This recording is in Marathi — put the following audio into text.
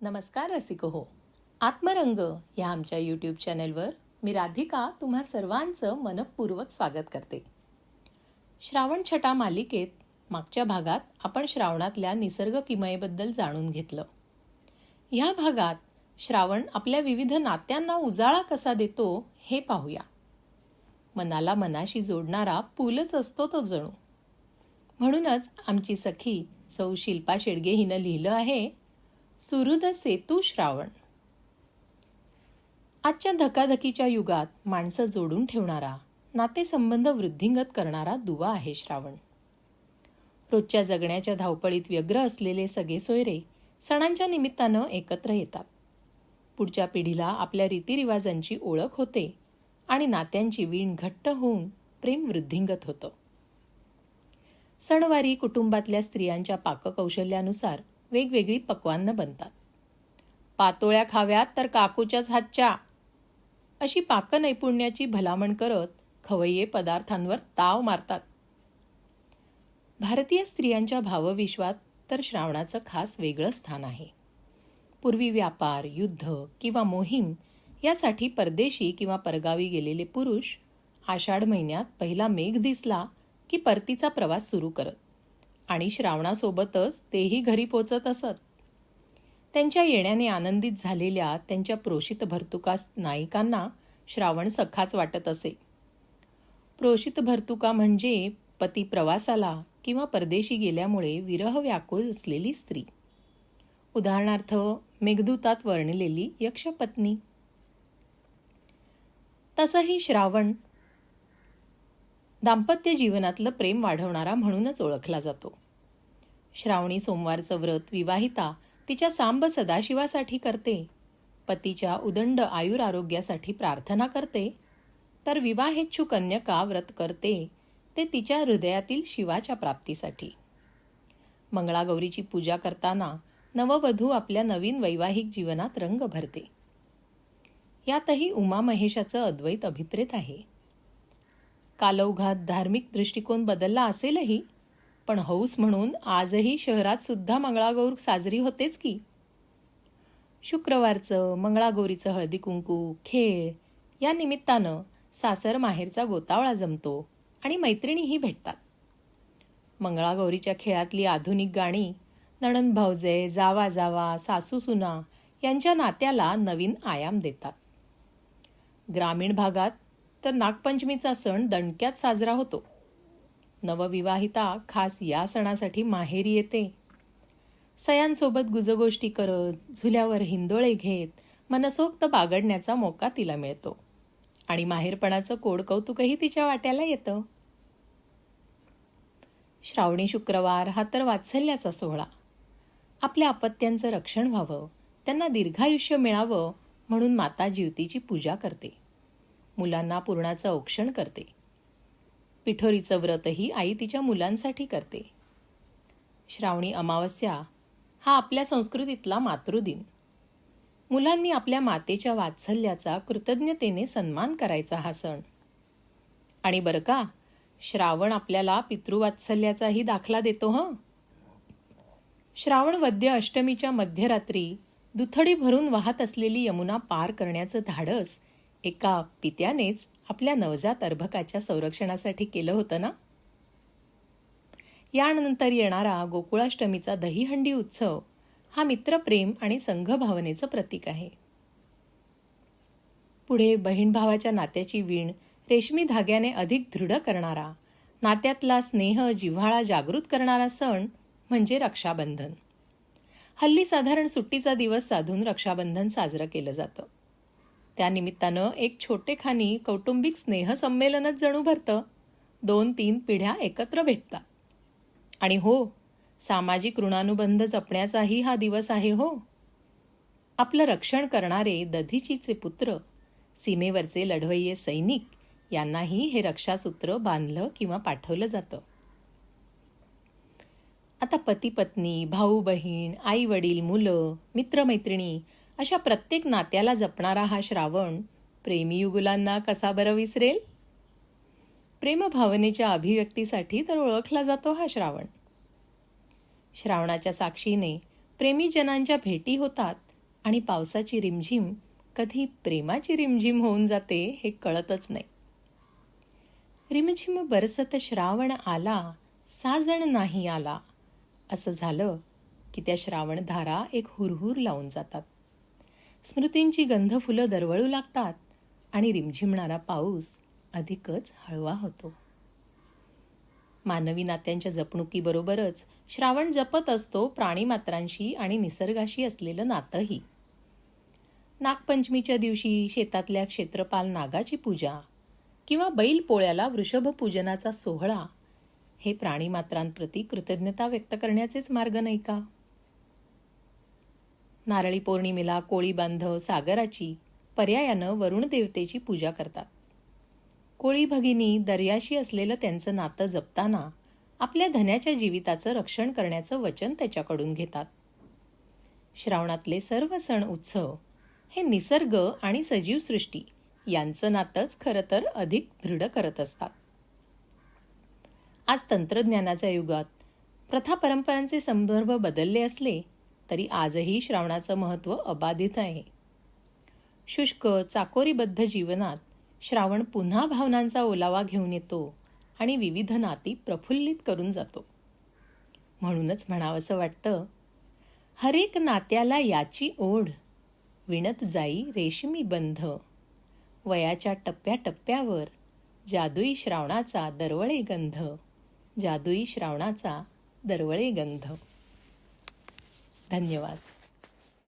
नमस्कार रसिक हो. आत्मरंग या आमच्या यूट्यूब चॅनेलवर मी राधिका तुम्हा सर्वांचं मनपूर्वक स्वागत करते. श्रावण छटा मालिकेत मागच्या भागात आपण श्रावणातल्या निसर्ग किमयेबद्दल जाणून घेतलं. ह्या भागात श्रावण आपल्या विविध नात्यांना उजाळा कसा देतो हे पाहूया. मनाला मनाशी जोडणारा पूलच असतो तो जणू. म्हणूनच आमची सखी सौ शिल्पा शेडगे हिनं लिहिलं आहे सुहृद सेतू श्रावण. आजच्या धकाधकीच्या युगात माणसं जोडून ठेवणारा नातेसंबंध वृद्धिंगत करणारा दुवा आहे श्रावण. रोजच्या जगण्याच्या धावपळीत व्यग्र असलेले सगळे सोयरे सणांच्या निमित्तानं एकत्र येतात. पुढच्या पिढीला आपल्या रीतिरिवाजांची ओळख होते आणि नात्यांची वीण घट्ट होऊन प्रेम वृद्धिंगत होतं. सणवारी कुटुंबातल्या स्त्रियांच्या पाककौशल्यानुसार वेगवेगळी पक्वान्न बनतात. पातोळ्या खाव्यात तर काकूच्याच हातच्या. अशी पाकनैपुण्याची भलामण करत खवय्ये पदार्थांवर ताव मारतात. भारतीय स्त्रियांच्या भावविश्वात तर श्रावणाचं खास वेगळं स्थान आहे. पूर्वी व्यापार युद्ध किंवा मोहीम यासाठी परदेशी किंवा परगावी गेलेले पुरुष आषाढ महिन्यात पहिला मेघ दिसला की परतीचा प्रवास सुरू करत. आणि श्रावणासोबतच तेही घरी पोचत असत. त्यांच्या येण्याने आनंदित झालेल्या त्यांच्या प्रोषित भर्तुकास नायिकांना श्रावण सखाच वाटत असे. प्रोषित भर्तुका म्हणजे पती प्रवासाला किंवा परदेशी गेल्यामुळे विरह व्याकुळ असलेली स्त्री. उदाहरणार्थ मेघदूतात वर्णिलेली यक्षपत्नी. तसंही श्रावण दाम्पत्य जीवनातलं प्रेम वाढवणारा म्हणूनच ओळखला जातो. श्रावणी सोमवारचं व्रत विवाहिता तिच्या सांब सदाशिवासाठी करते. पतीच्या उदंड आयुर आरोग्यासाठी प्रार्थना करते. तर विवाहेच्छू कन्यका व्रत करते? ते तिच्या हृदयातील शिवाच्या प्राप्तीसाठी. मंगळागौरीची पूजा करताना नववधू आपल्या नवीन वैवाहिक जीवनात रंग भरते. यातही उमा महेशाचं अद्वैत अभिप्रेत आहे. कालौघात धार्मिक दृष्टिकोन बदलला असेलही पण हौस म्हणून आजही शहरात सुद्धा मंगळागौर साजरी होतेच की. शुक्रवारचं मंगळागौरीचं हळदी कुंकू खेळ या निमित्तानं सासर माहेरचा गोतावळा जमतो आणि मैत्रिणीही भेटतात. मंगळागौरीच्या खेळातली आधुनिक गाणी नणंद भाऊजे जावा जावा सासू सुना यांच्या नात्याला नवीन आयाम देतात. ग्रामीण भागात तर नागपंचमीचा सण दणक्यात साजरा होतो. नवविवाहिता खास या सणासाठी माहेरी येते. सयांसोबत गुजगोष्टी करत झुल्यावर हिंदोळे घेत मनसोक्त बागडण्याचा मोका तिला मिळतो. आणि माहेरपणाचं कोड कौतुकही तिच्या वाट्याला येतं. श्रावणी शुक्रवार हा तर वात्सल्याचा सोहळा. आपल्या अपत्यांचं रक्षण व्हावं त्यांना दीर्घायुष्य मिळावं म्हणून माता जीवतीची पूजा करते. मुलांना पुरणाचं औक्षण करते. पिठोरीचं व्रतही आई तिच्या मुलांसाठी करते. श्रावणी अमावस्या हा आपल्या संस्कृतीतला मातृदिन. मुलांनी आपल्या मातेच्या वात्सल्याचा कृतज्ञतेने सन्मान करायचा हा सण. आणि बरं का श्रावण आपल्याला पितृवात्सल्याचाही दाखला देतो हं? श्रावण वद्य अष्टमीच्या मध्यरात्री दुथडी भरून वाहत असलेली यमुना पार करण्याचं धाडस एका पित्यानेच आपल्या नवजात अर्भकाच्या संरक्षणासाठी केलं होतं ना? यानंतर येणारा गोकुळाष्टमीचा दहीहंडी उत्सव हा मित्रप्रेम आणि संघभावनेचं प्रतीक आहे. पुढे बहीण भावाच्या नात्याची वीण रेशमी धाग्याने अधिक दृढ करणारा नात्यातला स्नेह जिव्हाळा जागृत करणारा सण म्हणजे रक्षाबंधन. हल्ली साधारण सुट्टीचा दिवस साधून रक्षाबंधन साजरं केलं जातं. त्यानिमित्तानं एक छोटेखानी कौटुंबिक स्नेहसंमेलनच जणू भरतं. दोन तीन पिढ्या एकत्र भेटतात. आणि हो सामाजिक ऋणानुबंध जपण्याचाही हा दिवस आहे हो. आपलं रक्षण करणारे दधीचीचे पुत्र सीमेवरचे लढवय्ये सैनिक यांनाही हे रक्षासूत्र बांधलं किंवा पाठवलं जातं. आता पती पत्नी भाऊ बहीण आई वडील मुलं मित्रमैत्रिणी अशा प्रत्येक नात्याला जपणारा हा श्रावण प्रेमीयुगुलांना कसा बरं विसरेल? प्रेमभावनेच्या अभिव्यक्तीसाठी तर ओळखला जातो हा श्रावण. श्रावणाच्या साक्षीने प्रेमीजनांच्या भेटी होतात आणि पावसाची रिमझिम कधी प्रेमाची रिमझिम होऊन जाते हे कळतच नाही. रिमझिम बरसत श्रावण आला साजण नाही आला असं झालं की त्या श्रावण धारा एक हुरहुर लावून जातात. स्मृतींची गंधफुलं दरवळू लागतात आणि रिमझिमणारा पाऊस अधिकच हळवा होतो. मानवी नात्यांच्या जपणुकीबरोबरच श्रावण जपत असतो प्राणीमात्रांशी आणि निसर्गाशी असलेलं नातंही. नागपंचमीच्या दिवशी शेतातल्या क्षेत्रपाल नागाची पूजा किंवा बैल पोळ्याला वृषभ पूजनाचा सोहळा हे प्राणीमात्रांप्रती कृतज्ञता व्यक्त करण्याचेच मार्ग नाही का? नारळी पौर्णिमेला कोळी बांधव सागराची पर्यायानं वरुण देवतेची पूजा करतात. कोळी भगिनी दर्याशी असलेलं त्यांचं नातं जपताना आपल्या धन्याच्या जीविताचं रक्षण करण्याचं वचन त्याच्याकडून घेतात. श्रावणातले सर्व सण उत्सव हे निसर्ग आणि सजीव सृष्टी यांचं नातंच खरं तर अधिक दृढ करत असतात. आज तंत्रज्ञानाच्या युगात प्रथा परंपरांचे संदर्भ बदलले असले तरी आजही श्रावणाचं महत्त्व अबाधित आहे. शुष्क चाकोरीबद्ध जीवनात श्रावण पुन्हा भावनांचा ओलावा घेऊन येतो आणि विविध नाती प्रफुल्लित करून जातो. म्हणूनच म्हणावंसं वाटतं हरेक नात्याला याची ओढ विणत जाई रेशमी बंध. वयाच्या टप्प्याटप्प्यावर जादुई श्रावणाचा दरवळे गंध जादुई श्रावणाचा दरवळे गंध. धन्यवाद.